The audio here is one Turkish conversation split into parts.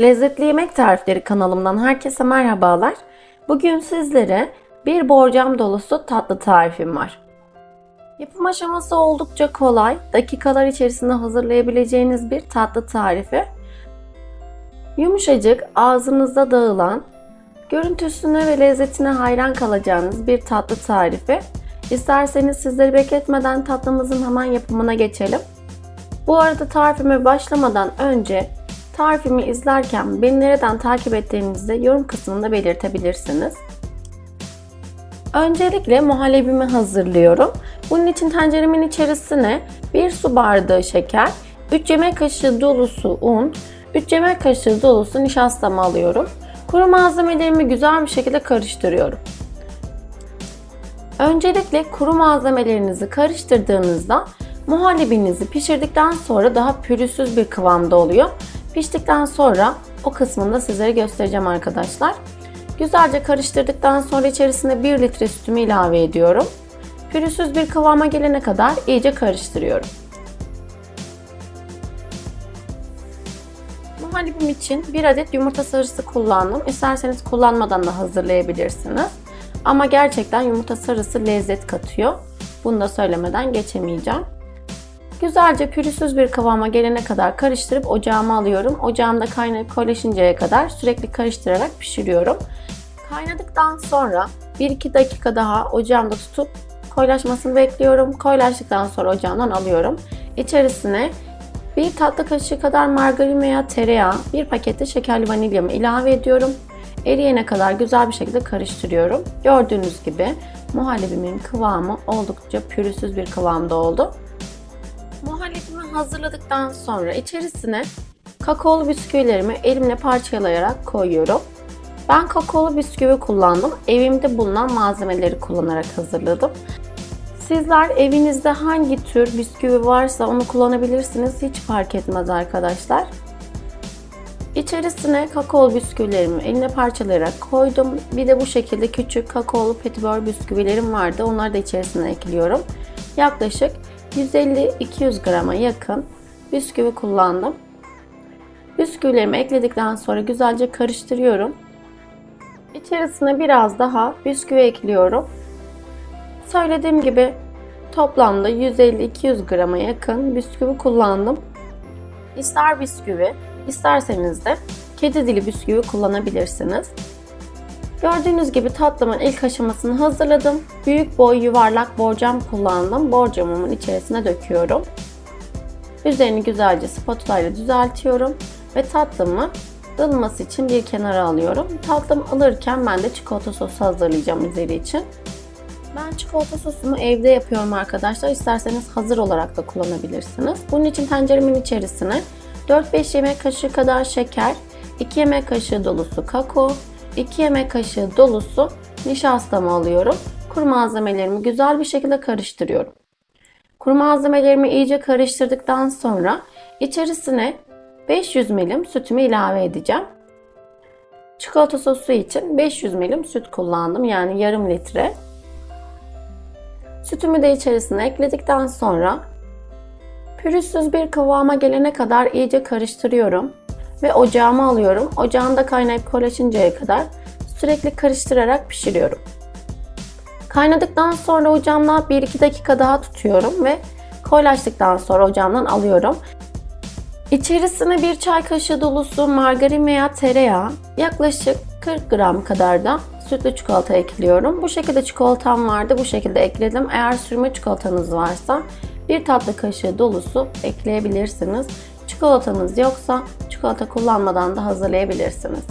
Lezzetli Yemek Tarifleri kanalımdan herkese merhabalar. Bugün sizlere bir borcam dolusu tatlı tarifim var. Yapım aşaması oldukça kolay, dakikalar içerisinde hazırlayabileceğiniz bir tatlı tarifi. Yumuşacık, ağzınızda dağılan, görüntüsüne ve lezzetine hayran kalacağınız bir tatlı tarifi. İsterseniz sizleri bekletmeden tatlımızın hemen yapımına geçelim. Bu arada tarifime başlamadan önce tarifimi izlerken beni nereden takip ettiğinizi yorum kısmında belirtebilirsiniz. Öncelikle muhallebimi hazırlıyorum. Bunun için tenceremin içerisine 1 su bardağı şeker, 3 yemek kaşığı dolusu un, 3 yemek kaşığı dolusu nişastamı alıyorum. Kuru malzemelerimi güzel bir şekilde karıştırıyorum. Öncelikle kuru malzemelerinizi karıştırdığınızda muhallebinizi pişirdikten sonra daha pürüzsüz bir kıvamda oluyor. Piştikten sonra o kısmını da sizlere göstereceğim arkadaşlar. Güzelce karıştırdıktan sonra içerisine 1 litre sütümü ilave ediyorum. Pürüzsüz bir kıvama gelene kadar iyice karıştırıyorum. Muhallebim için 1 adet yumurta sarısı kullandım. İsterseniz kullanmadan da hazırlayabilirsiniz. Ama gerçekten yumurta sarısı lezzet katıyor. Bunu da söylemeden geçemeyeceğim. Güzelce pürüzsüz bir kıvama gelene kadar karıştırıp ocağıma alıyorum. Ocağımda kaynayıp koyulaşıncaya kadar sürekli karıştırarak pişiriyorum. Kaynadıktan sonra 1-2 dakika daha ocağımda tutup koyulaşmasını bekliyorum. Koyulaştıktan sonra ocağımdan alıyorum. İçerisine bir tatlı kaşığı kadar margarin veya tereyağı, bir pakette şekerli vanilyamı ilave ediyorum. Eriyene kadar güzel bir şekilde karıştırıyorum. Gördüğünüz gibi muhallebimin kıvamı oldukça pürüzsüz bir kıvamda oldu. Muhallebimi hazırladıktan sonra içerisine kakaolu bisküvilerimi elimle parçalayarak koyuyorum. Ben kakaolu bisküvi kullandım. Evimde bulunan malzemeleri kullanarak hazırladım. Sizler evinizde hangi tür bisküvi varsa onu kullanabilirsiniz. Hiç fark etmez arkadaşlar. İçerisine kakaolu bisküvilerimi eline parçalayarak koydum. Bir de bu şekilde küçük kakaolu petibör bisküvilerim vardı. Onları da içerisine ekliyorum. Yaklaşık 150-200 grama yakın bisküvi kullandım. Bisküvilerimi ekledikten sonra güzelce karıştırıyorum. İçerisine biraz daha bisküvi ekliyorum. Söylediğim gibi toplamda 150-200 grama yakın bisküvi kullandım. İster bisküvi, isterseniz de kedi dili bisküvi kullanabilirsiniz. Gördüğünüz gibi tatlımın ilk aşamasını hazırladım. Büyük boy yuvarlak borcam kullandım. Borcamımın içerisine döküyorum. Üzerini güzelce spatula ile düzeltiyorum ve tatlımı ılması için bir kenara alıyorum. Tatlımı alırken ben de çikolata sosu hazırlayacağım üzeri için. Ben çikolata sosumu evde yapıyorum arkadaşlar. İsterseniz hazır olarak da kullanabilirsiniz. Bunun için tenceremin içerisine 4-5 yemek kaşığı kadar şeker, 2 yemek kaşığı dolusu kakao, 2 yemek kaşığı dolusu nişastamı alıyorum. Kuru malzemelerimi güzel bir şekilde karıştırıyorum. Kuru malzemelerimi iyice karıştırdıktan sonra içerisine 500 milim sütümü ilave edeceğim. Çikolata sosu için 500 milim süt kullandım yani yarım litre. Sütümü de içerisine ekledikten sonra pürüzsüz bir kıvama gelene kadar iyice karıştırıyorum ve ocağıma alıyorum. Ocağımda kaynayıp kolaşıncaya kadar sürekli karıştırarak pişiriyorum. Kaynadıktan sonra ocağımda 1-2 dakika daha tutuyorum ve koyulaştıktan sonra ocağımdan alıyorum. İçerisine bir çay kaşığı dolusu margarin veya tereyağı, yaklaşık 40 gram kadar da sütlü çikolata ekliyorum. Bu şekilde çikolatam vardı, bu şekilde ekledim. Eğer sürme çikolatanız varsa bir tatlı kaşığı dolusu ekleyebilirsiniz. Çikolatanız yoksa çikolata kullanmadan da hazırlayabilirsiniz.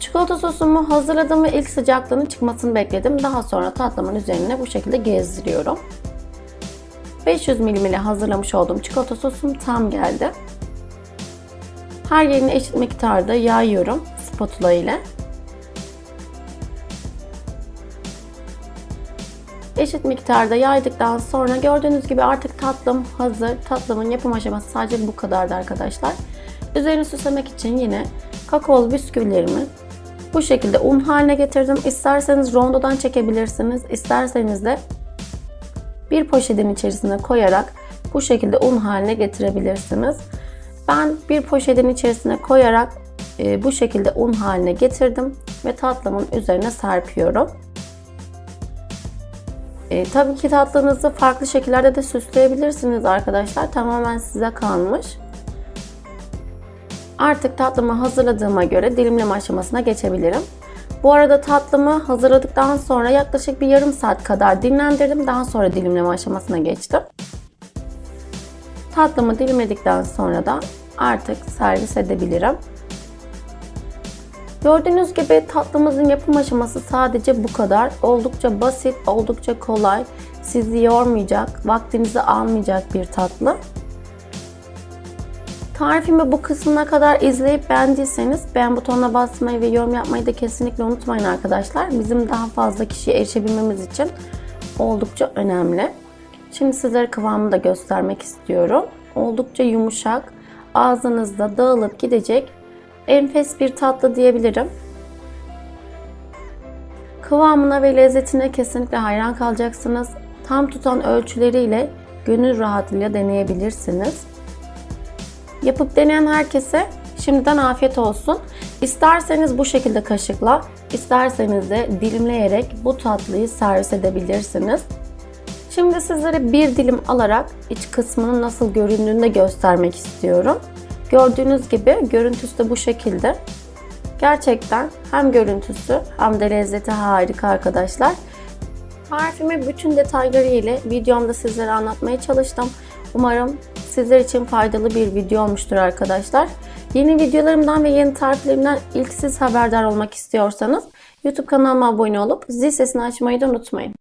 Çikolata sosumu hazırladım ve ilk sıcaklığının çıkmasını bekledim. Daha sonra tatlımın üzerine bu şekilde gezdiriyorum. 500 ml hazırlamış olduğum çikolata sosum tam geldi. Her yerine eşit miktarda yayıyorum spatula ile. Eşit miktarda yaydıktan sonra gördüğünüz gibi artık tatlım hazır. Tatlımın yapım aşaması sadece bu kadardı arkadaşlar. Üzerini süslemek için yine kakaolu bisküvilerimi bu şekilde un haline getirdim. İsterseniz rondodan çekebilirsiniz. İsterseniz de bir poşetin içerisine koyarak bu şekilde un haline getirebilirsiniz. Ben bir poşetin içerisine koyarak e, bu şekilde un haline getirdim ve tatlımın üzerine serpiyorum. E, tabii ki tatlınızı farklı şekillerde de süsleyebilirsiniz arkadaşlar. Tamamen size kalmış. Artık tatlımı hazırladığıma göre dilimleme aşamasına geçebilirim. Bu arada tatlımı hazırladıktan sonra yaklaşık bir yarım saat kadar dinlendirdim. Daha sonra dilimleme aşamasına geçtim. Tatlımı dilimledikten sonra da artık servis edebilirim. Gördüğünüz gibi tatlımızın yapım aşaması sadece bu kadar. Oldukça basit, oldukça kolay. Sizi yormayacak, vaktinizi almayacak bir tatlı. Tarifimi bu kısmına kadar izleyip beğendiyseniz beğen butonuna basmayı ve yorum yapmayı da kesinlikle unutmayın arkadaşlar. Bizim daha fazla kişiye erişebilmemiz için oldukça önemli. Şimdi sizlere kıvamını da göstermek istiyorum. Oldukça yumuşak, ağzınızda dağılıp gidecek enfes bir tatlı diyebilirim. Kıvamına ve lezzetine kesinlikle hayran kalacaksınız. Tam tutan ölçüleriyle gönül rahatlığıyla deneyebilirsiniz. Yapıp deneyen herkese şimdiden afiyet olsun. İsterseniz bu şekilde kaşıkla, isterseniz de dilimleyerek bu tatlıyı servis edebilirsiniz. Şimdi sizlere bir dilim alarak iç kısmının nasıl göründüğünü de göstermek istiyorum. Gördüğünüz gibi görüntüsü de bu şekilde. Gerçekten hem görüntüsü hem de lezzeti harika arkadaşlar. Tarifimi bütün detayları ile videomda sizlere anlatmaya çalıştım. Umarım sizler için faydalı bir video olmuştur arkadaşlar. Yeni videolarımdan ve yeni tariflerimden ilk siz haberdar olmak istiyorsanız YouTube kanalıma abone olup zil sesini açmayı da unutmayın.